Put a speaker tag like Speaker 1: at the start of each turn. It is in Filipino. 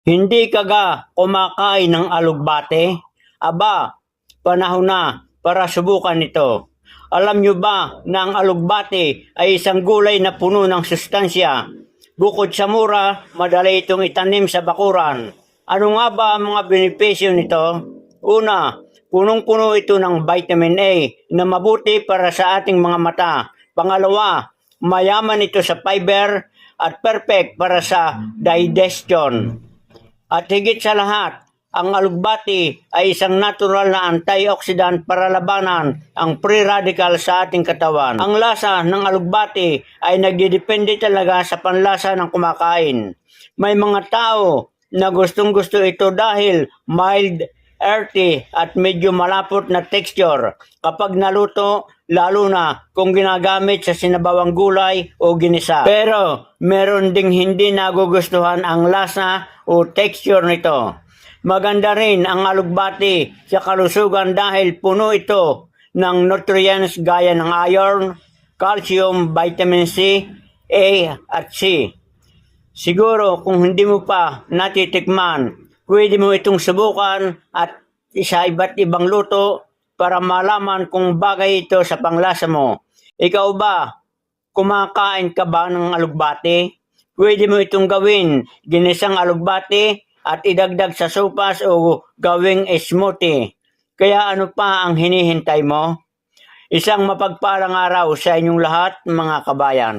Speaker 1: Hindi ka ga kumakain ng alugbate? Aba, panahon na para subukan ito. Alam nyo ba na ang alugbate ay isang gulay na puno ng sustansya? Bukod sa mura, madali itong itanim sa bakuran. Ano nga ba ang mga benepisyo nito? Una, punong-puno ito ng vitamin A na mabuti para sa ating mga mata. Pangalawa, mayaman ito sa fiber at perfect para sa digestion. At higit sa lahat, ang alugbati ay isang natural na antioxidant para labanan ang free radical sa ating katawan. Ang lasa ng alugbati ay nagdidepende talaga sa panlasa ng kumakain. May mga tao na gustong gusto ito dahil mild, earthy at medyo malapot na texture kapag naluto lalo na kung ginagamit sa sinabawang gulay o ginisa. Pero meron ding hindi nagugustuhan ang lasa o texture nito. Maganda rin ang alugbati sa kalusugan dahil puno ito ng nutrients gaya ng iron, calcium, vitamin C, A at C. Siguro kung hindi mo pa natitikman, pwede mo itong subukan at sa iba't ibang luto para malaman kung bagay ito sa panglasa mo. Ikaw ba, kumakain ka ba ng alugbati? Pwede mo itong gawin ginisang alugbati at idagdag sa sopas o gawing smoothie. Kaya ano pa ang hinihintay mo? Isang mapagpalang araw sa inyong lahat mga kabayan.